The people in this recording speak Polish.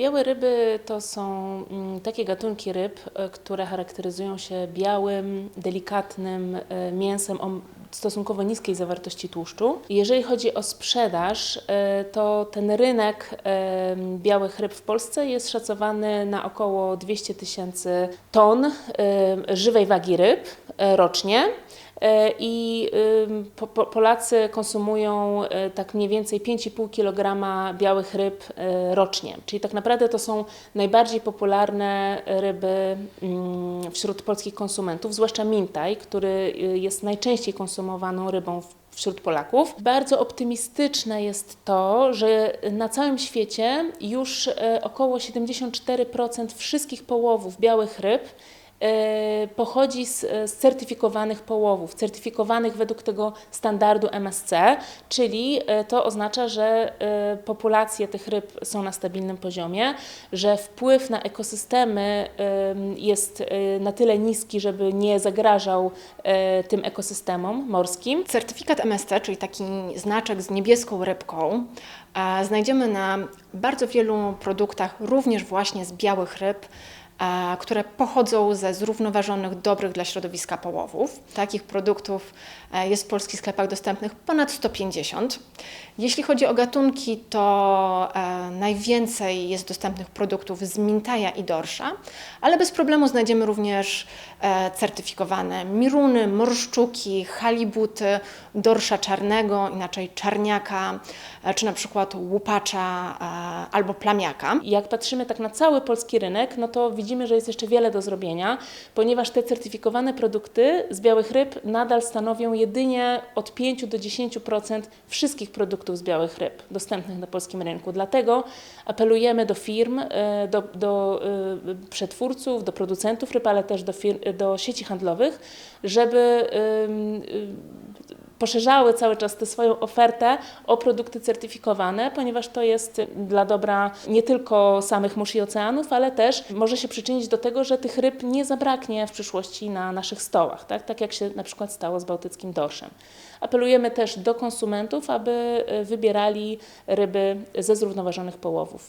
Białe ryby to są mm, takie gatunki ryb, e, które charakteryzują się białym, delikatnym e, mięsem o stosunkowo niskiej zawartości tłuszczu. Jeżeli chodzi o sprzedaż, e, to ten rynek białych ryb w Polsce jest szacowany na około 200 tysięcy ton żywej wagi ryb rocznie. E, I Polacy konsumują e, tak mniej więcej 5,5 kg białych ryb e, rocznie. Czyli tak naprawdę to są najbardziej popularne ryby mm, wśród polskich konsumentów, zwłaszcza mintaj, który y, jest najczęściej konsumowaną rybą wśród Polaków. Bardzo optymistyczne jest to, że na całym świecie już około 74% wszystkich połowów białych ryb pochodzi z, z certyfikowanych połowów, certyfikowanych według tego standardu MSC, czyli e, to oznacza, że e, populacje tych ryb są na stabilnym poziomie, że wpływ na ekosystemy em, jest e, na tyle niski, żeby nie zagrażał e, tym ekosystemom morskim. Certyfikat MSC, czyli taki znaczek z niebieską rybką, e, znajdziemy na bardzo wielu produktach, również właśnie z białych ryb, e, które pochodzą ze zrównoważonych, dobrych dla środowiska połowów. Takich produktów e, jest w polskich sklepach dostępnych ponad 150. Jeśli chodzi o gatunki, to e, najwięcej jest dostępnych produktów z mintaja i dorsza, ale bez problemu znajdziemy również e, certyfikowane miruny, morszczuki, halibuty, dorsza czarnego, inaczej czarniaka, e, czy na przykład łupacza e, albo plamiaka. Jak patrzymy tak na cały polski rynek, no to widzimy, że jest jeszcze wiele do zrobienia, ponieważ te certyfikowane produkty z białych ryb nadal stanowią jedynie od 5 do 10% wszystkich produktów z białych ryb dostępnych na polskim rynku. Dlatego apelujemy do firm, e, do, do e, przetwórców, do producentów ryb, ale też do, fir- do sieci handlowych, żeby poszerzały cały czas tę swoją ofertę o produkty certyfikowane, ponieważ to jest dla dobra nie tylko samych mórz i oceanów, ale też może się przyczynić do tego, że tych ryb nie zabraknie w przyszłości na naszych stołach, tak, tak jak się na przykład stało z bałtyckim dorszem. Apelujemy też do konsumentów, aby wybierali ryby ze zrównoważonych połowów.